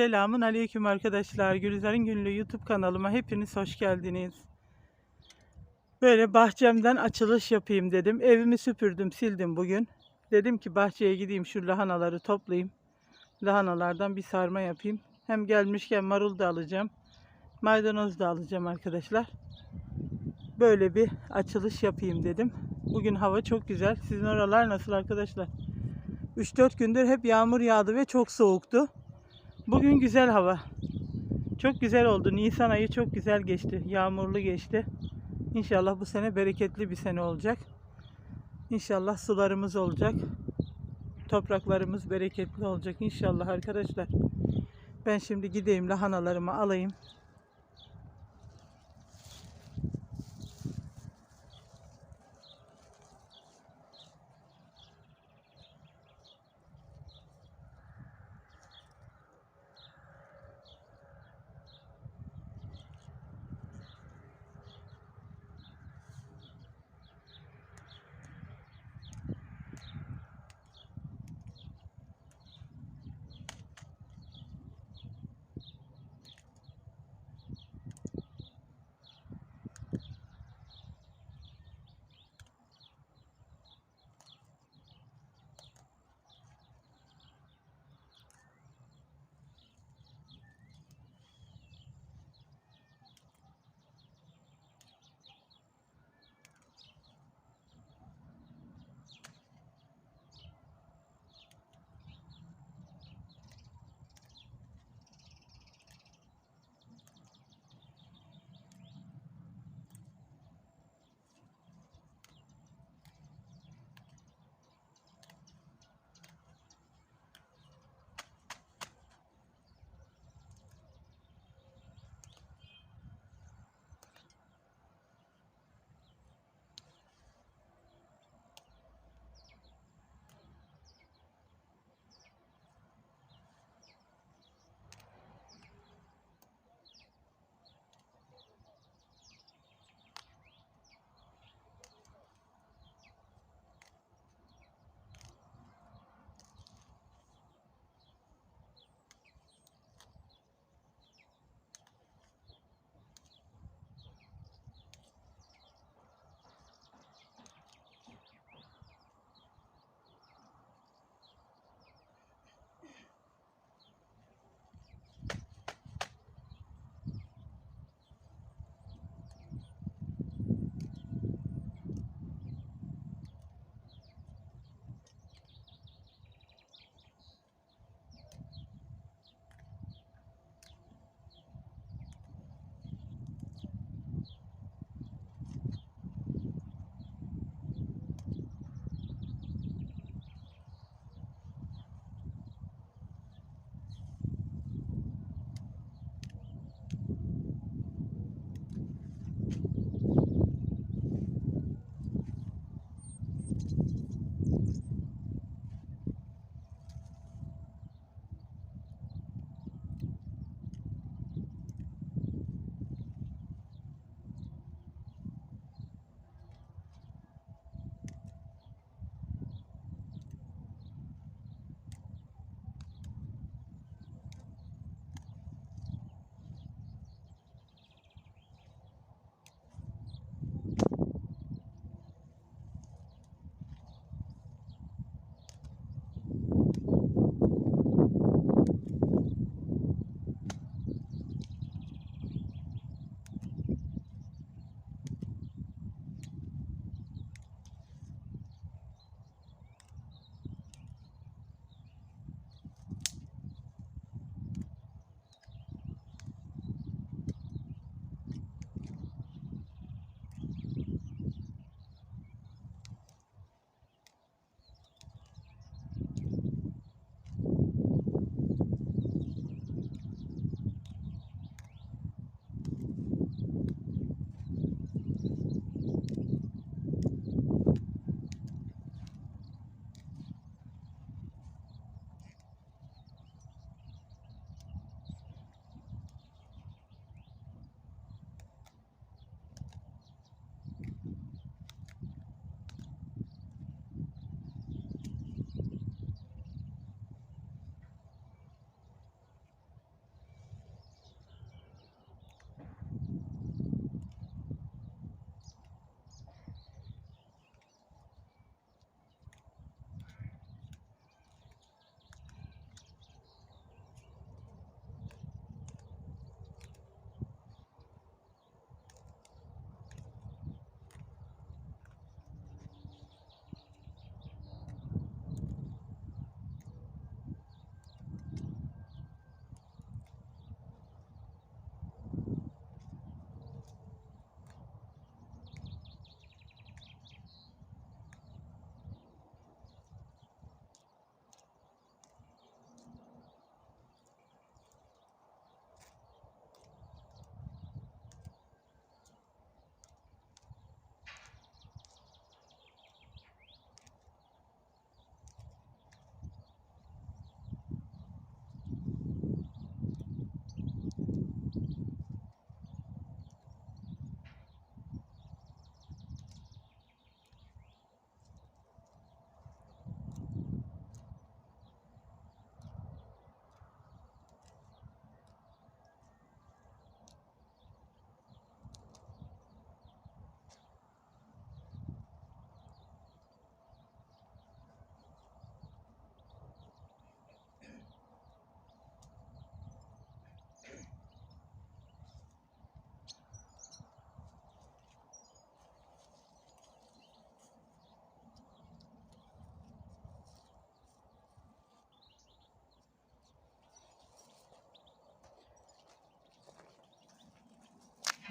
Selamun aleyküm arkadaşlar. Gülizar'ın Günlüğü YouTube kanalıma hepiniz hoş geldiniz. Böyle bahçemden açılış yapayım dedim. Evimi süpürdüm, sildim bugün. Dedim ki bahçeye gideyim şu lahanaları toplayayım. Lahanalardan bir sarma yapayım. Hem gelmişken marul da alacağım. Maydanoz da alacağım arkadaşlar. Böyle bir açılış yapayım dedim. Bugün hava çok güzel. Sizin oralar nasıl arkadaşlar? 3-4 gündür hep yağmur yağdı ve çok soğuktu. Bugün güzel hava. Çok güzel oldu. Nisan ayı çok güzel geçti. Yağmurlu geçti. İnşallah bu sene bereketli bir sene olacak. İnşallah sularımız olacak. Topraklarımız bereketli olacak inşallah arkadaşlar. Ben şimdi gideyim lahanalarımı alayım.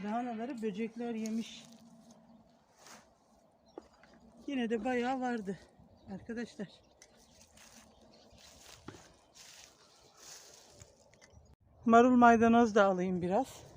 Lahanaları böcekler yemiş. Yine de bayağı vardı arkadaşlar. Marul maydanoz da alayım biraz.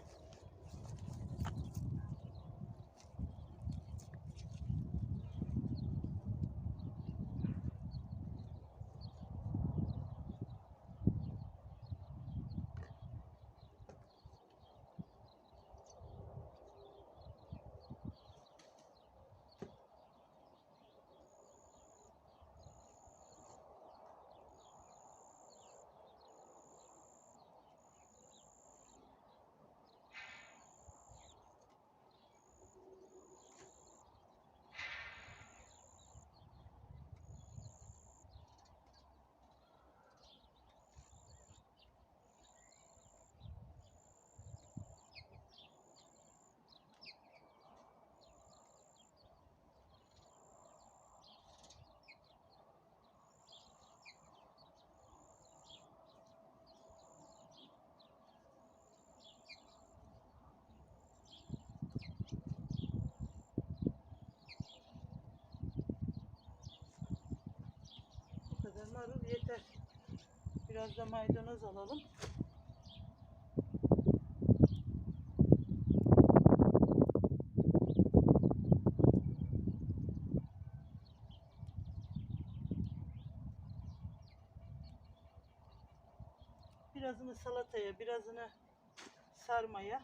Kadar marul yeter. Biraz da maydanoz alalım. Birazını salataya, birazını sarmaya.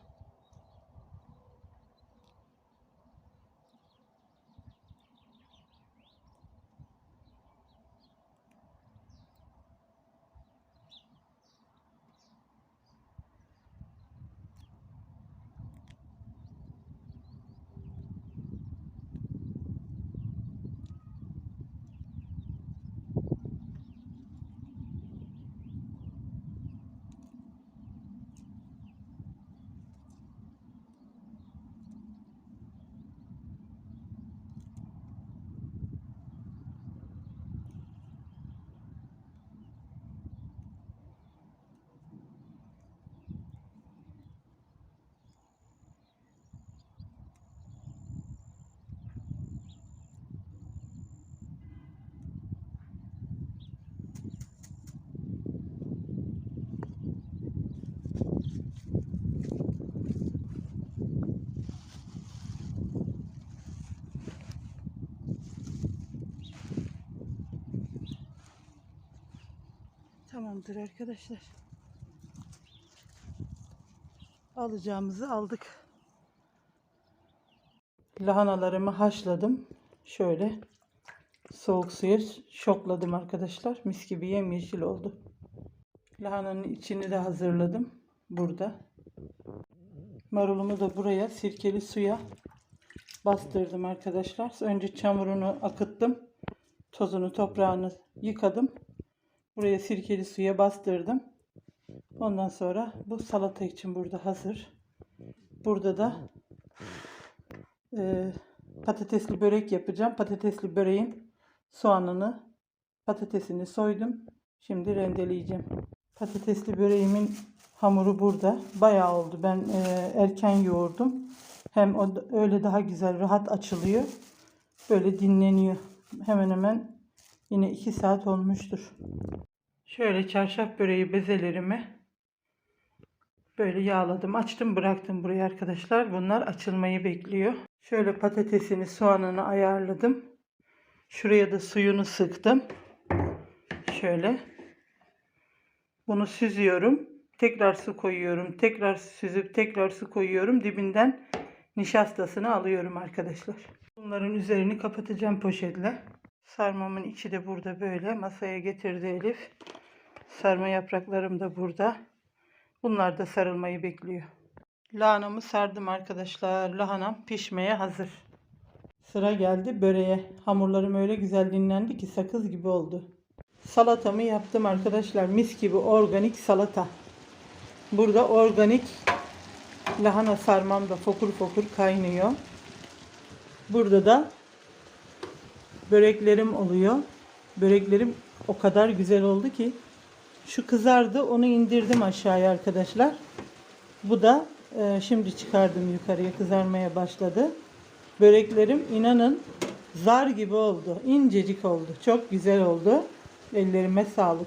Tamamdır arkadaşlar. Alacağımızı aldık. Lahanalarımı haşladım. Şöyle soğuk suya şokladım arkadaşlar. Mis gibi yemyeşil oldu. Lahananın içini de hazırladım. Burada. Marulumu da buraya sirkeli suya bastırdım arkadaşlar. Önce çamurunu akıttım. Tozunu, toprağını yıkadım. Buraya sirkeli suya bastırdım. Ondan sonra bu salata için burada hazır. Burada da e, patatesli börek yapacağım. Patatesli böreğin soğanını, patatesini soydum. Şimdi rendeleyeceğim. Patatesli böreğimin hamuru burada. Bayağı oldu. Ben e, erken yoğurdum. Hem o öyle daha güzel, rahat açılıyor. Böyle dinleniyor. Hemen hemen yine 2 saat olmuştur. Şöyle çarşaf böreği bezelerimi böyle yağladım. Açtım bıraktım buraya arkadaşlar. Bunlar açılmayı bekliyor. Şöyle patatesini soğanını ayarladım. Şuraya da suyunu sıktım. Şöyle. Bunu süzüyorum. Tekrar su koyuyorum. Tekrar süzüp tekrar su koyuyorum. Dibinden nişastasını alıyorum arkadaşlar. Bunların üzerini kapatacağım poşetle. Sarmamın içi de burada böyle. Masaya getirdi Elif. Sarma yapraklarım da burada. Bunlar da sarılmayı bekliyor. Lahanamı sardım arkadaşlar. Lahanam pişmeye hazır. Sıra geldi böreğe. Hamurlarım öyle güzel dinlendi ki sakız gibi oldu. Salatamı yaptım arkadaşlar. Mis gibi organik salata. Burada organik lahana sarmam da fokur fokur kaynıyor. Burada da böreklerim oluyor. Böreklerim o kadar güzel oldu ki şu kızardı onu indirdim aşağıya arkadaşlar. Bu da Ee, şimdi çıkardım yukarıya kızarmaya başladı. Böreklerim inanın zar gibi oldu. İncecik oldu. Çok güzel oldu. Ellerime sağlık.